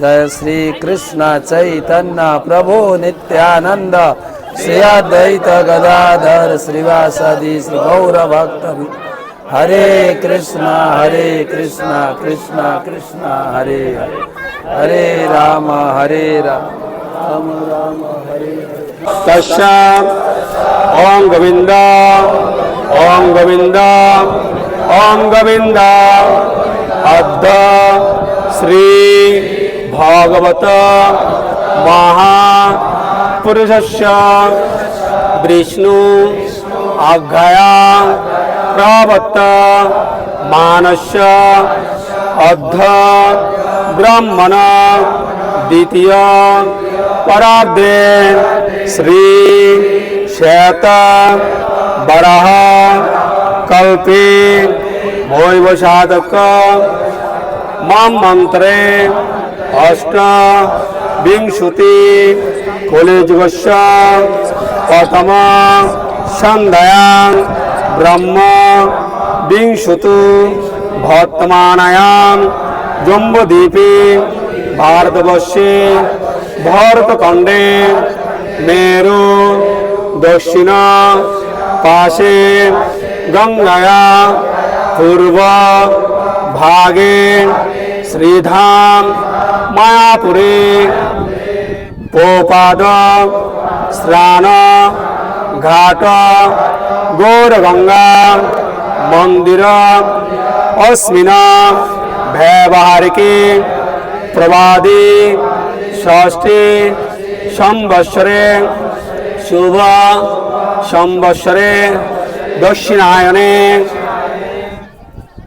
जय श्री कृष्ण चैतन्य प्रभु नित्यानंद श्री अद्वैत गदाधर श्रीवासदि श्री गौर भक्त हरे कृष्ण हरे कृष्ण कृष्ण कृष्ण हरे हरे हरे राम हरे राम राम राम हरे हरे तस्या ओम गोविंद ओम गोविंद ओम गोविंद अद्ध श्री भागवत महापुरुषस्य विष्णु आज्ञया प्रवत्त मानस्य अद्ध ब्रह्मण द्वितीय परार्धे श्री श्वेत बरह कल्पे भोयवसाधक माम मंत्रे অষ্টাবিংশতি কলিযুগস্য প্রথম সন্ধ্যায় ব্রহ্ম বিংশত বর্তমানায়াম জম্বদ্বীপে ভারতবর্ষে ভরতখণ্ডে মেরু দক্ষিণ পাশে গঙ্গায়া পূর্ব ভাগে শ্রীধাম মায়াপুরে পোপাদ স্নান ঘাট গৌরগঙ্গা মন্দির অস্মিন ব্যবহারিকে প্রবাদে ষষ্ঠী সম্বৎসরে শুভ সম্বৎসরে দক্ষিণায়নে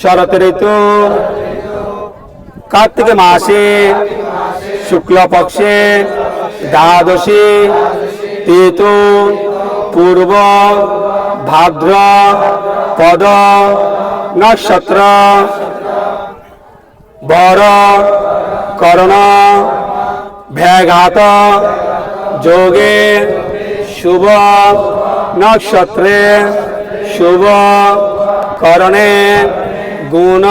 শরৎ ঋতু কার্তিক মাসে শুক্লপক্ষে দ্বাদশী, তিতু, পূর্ব, ভাদ্র, পদ, নক্ষত্র, বর, করণ ভ্যাঘাত যোগে, শুভ, নক্ষত্রে, শুভ, করণে, গুণ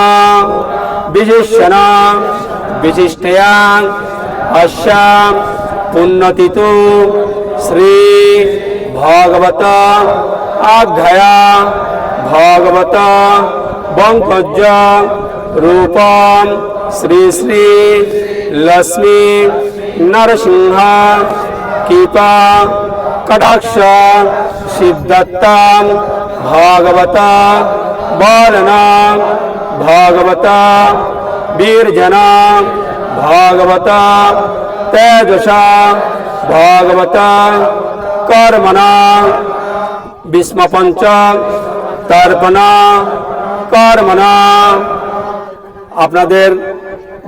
বিশেষণ বিশিষ্টয়াং অশ্যাম পুণ্যতিতু শ্রী ভগবত আজ্ঞয়া। ভগবত বঙ্কজ রূপম শ্রী শ্রী লক্ষ্মী নরসিংহ কৃপা কটাক্ষ সিদ্ধত্তম ভাগবত বলন ভাগবত বীরজন ভাগবত তেজস, ভাগবত কর্মণ বিষ্মপঞ্চ তর্পণ কর্মণ আপনাদের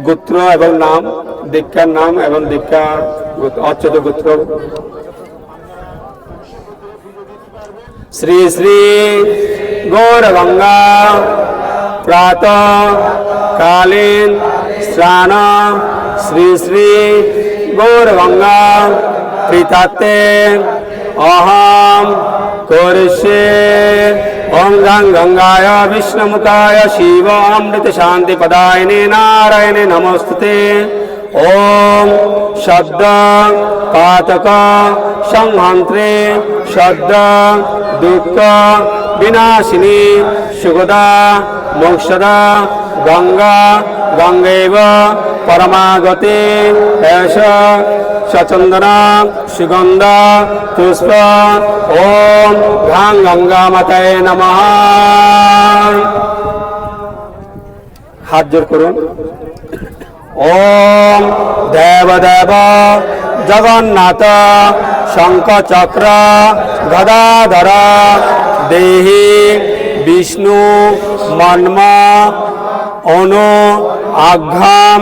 গোত্র এবং নাম, দীক্ষার নাম এবং দীক্ষা অচ্যুত গোত্র। শ্রী শ্রী গৌরগঙ্গা প্রাত কালীন স্নান শ্রী শ্রী গৌরগঙ্গা প্রীতাতে অহম করিষ্যে ওম গং গঙ্গায় বিষ্ণুমুখায় শিব অমৃত শান্তি পদায়নে নারায়ণে নমস্তুতে ওম শব্দ পাতক সংহন্ত্রে শব্দ দুঃখ বিনাশিনী সুগদা মোক্ষদা গঙ্গা, গঙ্গৈব, পরমাগতে এষ সচন্দন, সুগন্ধ, পুষ্প, ওম ঘাং গঙ্গা মাতায় নমঃ। হাত জোর করুন। ওম দেবদেব জগন্নাথ শঙ্খচক্র গদাধর দেহি বিষ্ণু, মন্ম, অনু, আঘ্রাম,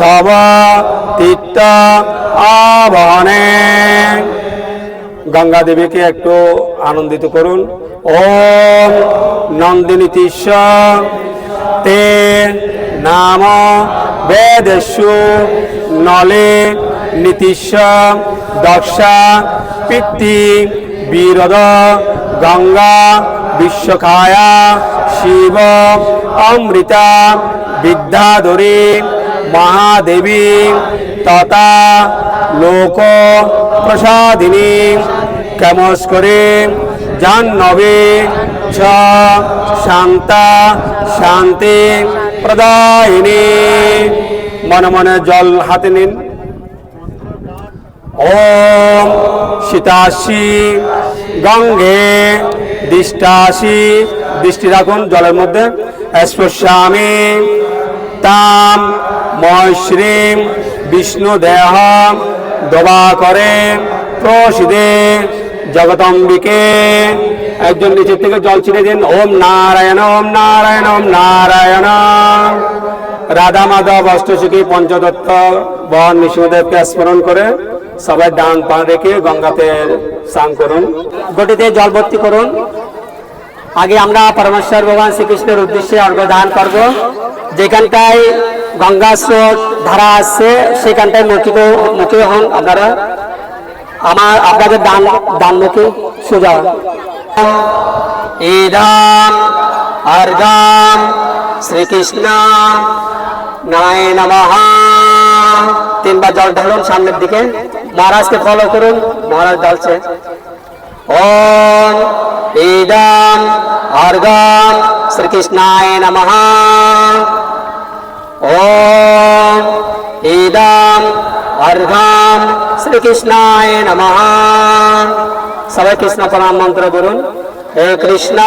তব তীর্থ আবহনে। গঙ্গা দেবীকে একটু আনন্দিত করুন। ওম নন্দিনী তে নাম বেদেশু, নলে নীতিশ দক্ষা পিতৃ বীরদ গঙ্গা বিশ্বখায়া শিব অমৃতা বিদ্যাধরী মহাদেবী তথা লোক প্রসাদিনী কেমস করে জাহ্নবে ছ শান্তা শান্তি প্রদায়িনী। মনে মনে জল হাতে নিন। ওম সীতাশি গঙ্গে দৃষ্টাশি দৃষ্টি রাখুন জলের মধ্যে। স্পর্শামি তাম ময়শ্রীম বিষ্ণু দেহ দবা করে প্রসিদে জগদম্বিকে। একজন নিচের থেকে জল ছিঁড়ে দিন, ওম নারায়ণ ওম নারায়ণ ওম নারায়ণ। রাধা মাধব অষ্টসুখী পঞ্চদত্ত বন নৃসিংহদেবকে স্মরণ করে সবাই ডান পা রেখে গঙ্গাতে স্নান করুন। গটিতে জল ভর্তি করুন। আগে আমরা পরমেশ্বর ভগবান শ্রীকৃষ্ণের উদ্দেশ্যে অর্ঘ্য দান করব। যেখানটায় গঙ্গা স্রোত ধারা আসছে সেখানটায় মুখী মুখী হন আপনারা। আমার আপনাদের ডান ডান মুখী সোজা। ইদাম অর্গাম শ্রীকৃষ্ণ নায় নমঃ। তিনবার জল ঢালুন সামনের দিকে। মহারাজকে ফলো করুন। মহারাজ ঢালছে। ওম ইদম অর্গম শ্রীকৃষ্ণায় নমঃ ওম ইদম অর্ঘম শ্রীকৃষ্ণায় নমঃ সবাই কৃষ্ণ প্রণাম মন্ত্র বলুন হে কৃষ্ণ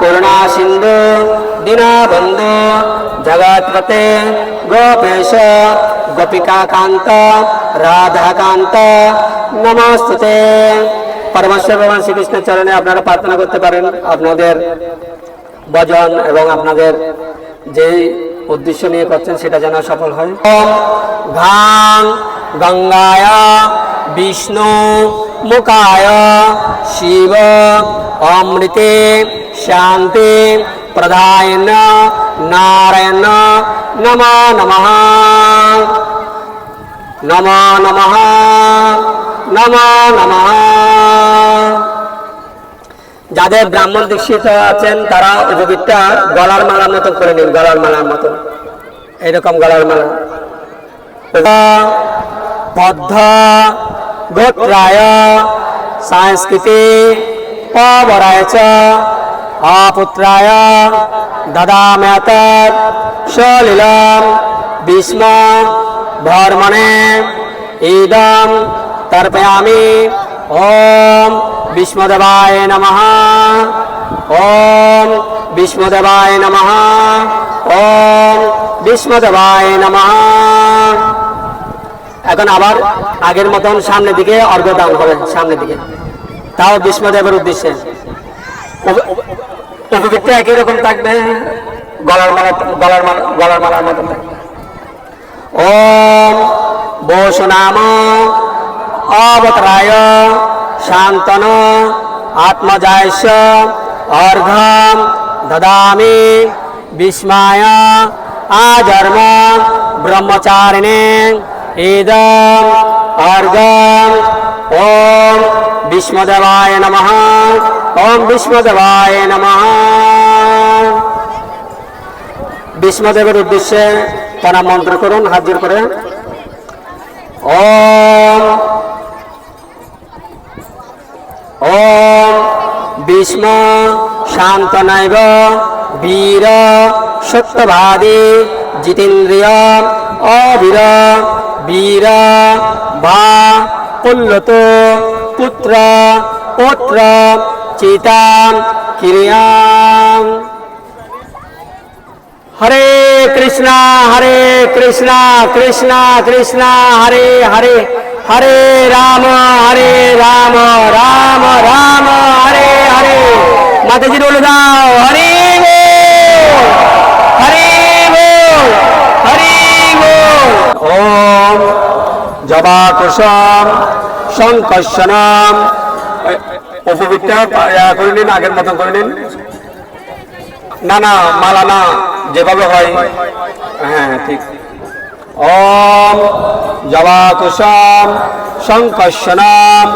করুণা সিন্ধু দীনবন্ধু জগৎপতে গোপেশ গোপিকা কান্ত রাধাকান্ত নমস্তুতে পরমেশ্বর ভগবান শ্রীকৃষ্ণের চরণে আপনারা প্রার্থনা করতে পারেন। আপনাদের ভজন এবং আপনাদের যে উদ্দেশ্য নিয়ে করছেন সেটা যেন সফল হয়। ভাং গঙ্গায় বিষ্ণু মুখায় শিব অমৃতে শান্তি প্রধায়ন নারায়ণ নম নমঃ। নম নমঃ। নম নমঃ। যাদের ব্রাহ্মণ দীক্ষিত আছেন, তারা উপবৃত্তা গলার মালার মতো করে নিন, গলার মালার মতো। এরকম গলার মালা। বদ্ধ গোত্রায় সংস্কৃতি পবরায় চ, অপুত্রায় দদাম্যত সলিলম ভীষ্ম ধর্মণে ইদম তর্পয়ামি ওম বিষ্ণুদেবায় নমঃ ওম বিষ্ণুদেবায় নমঃ ওম বিষ্ণুদেবায় নমঃ এখন আবার আগের মতন সামনের দিকে অর্ঘদান হবে, সামনের দিকে। তাও বিষ্ণুদেবের উদ্দেশ্যে। একই রকম থাকবে, গলার মালা গলার মালা, গলার মালার মতন থাকবে। ওম বসু নাম অবতরায় শান্তন আত্মজায়স্য অর্ঘম দদামি বিস্মায় আজর্ম ব্রহ্মচারিণে ইদম অর্ঘম ওম বিষ্ণুদেবায় নমঃ। ওম বিষ্ণুদেবায় নমঃ। বিষ্ণুদেবের উদ্দেশ্যে প্রণাম মন্ত্র করুন হাত জোর করে। ওম ওম বিষ্ণ শান্তনৈব বীর সত্যবাদী জিতেন্দ্রিয় অবীর বীর বা পুল্লত পুত্র পুত্র চিতাম কিরিয়াম। হরে কৃষ্ণ হরে কৃষ্ণ কৃষ্ণ কৃষ্ণ, হরে হরে। হরে রাম হরে রাম রাম রাম, হরে হরে। মাতাজি বলে দাও, হরে হরে হরে। ওম জবা কুসম উপবৃত্তা করে নিন, আগের মতন করে নিন। না না, মালা না, যেভাবে হয়। হ্যাঁ ঠিক। ওম জবাকুশম সংকর্ষণম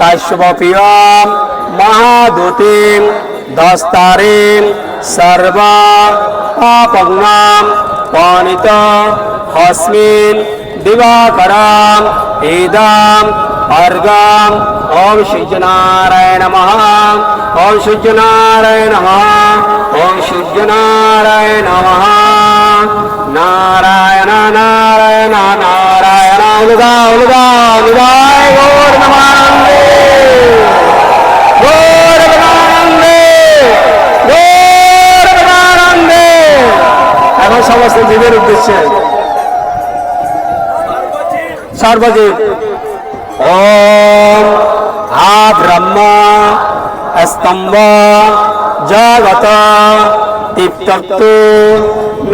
কাশ্যপিয়ম মহাদূতিম দস্তারিম সর্ব আপগ্নাম পণিত হস্মিন দিবাকরাম ইদম অর্গম। ওম সূর্যনারায়ণ নমঃ ওম সূর্যনারায়ণ নমঃ ওম সূর্যনারায়ণ নমঃ নারায়ণ নারায়ণ নারায়ণ উলগা উলগা নিবায় গৌর নমানন্দে গৌর নমানন্দে গৌর নমানন্দে এখন সমস্ত জীবের উদ্দেশ্যে। সর্বজিৎ ওম হা ব্রহ্ম স্তম্ভ জগত தீப்தத்து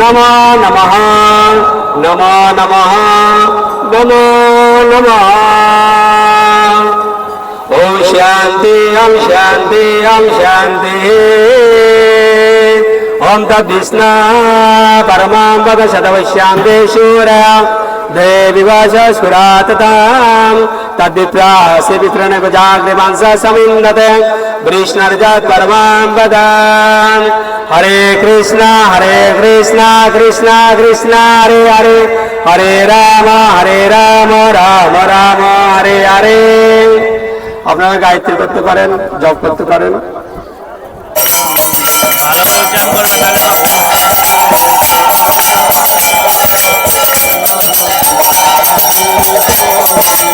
நமோ நம நமோ நம நமோ நம ஓம் சாந்தி ஓம் சாந்தி ஓம் சாந்தி ஓம் தத்விஷ்ணா பரமாம்பக சதவசாந்தேஷூர தேவி வாசஸ்குரா ததாம் तद्विप्रास्य वितरण जाग्रिमांस समिन्दते वृष्णर्जात् परमां पदां हरे कृष्ण हरे कृष्ण कृष्ण कृष्ण हरे हरे हरे राम हरे राम राम राम हरे हरे আপনারা গায়ত্রী করতে পারেন জপ করতে পারেন ভালো করে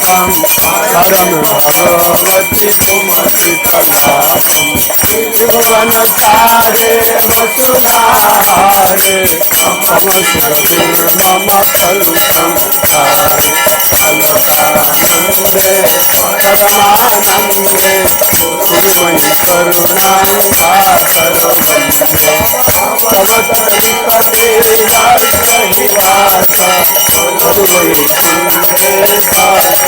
हम हरम भगवती कुमति कल्याणी त्रिभुवन तारे वसुधारे अमृत पूर्णम फल संस्कारे परमानंदे परमानंदे पूर्णमय करुणासागर वंदे अवतरिपते हर सहिवासा गुरुवै वंदे सागर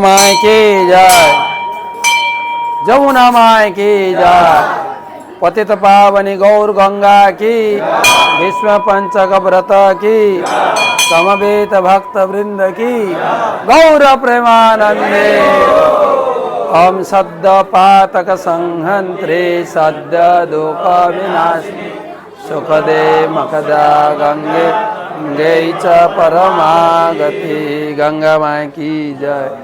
Mikey, jai. की गौर प्रेमानंदे ओम सद्द पातक संहंत्रे सद्द दुख विनाश सुखदे मकदा गंगे गंगे च परमागति गंगा माँ की जय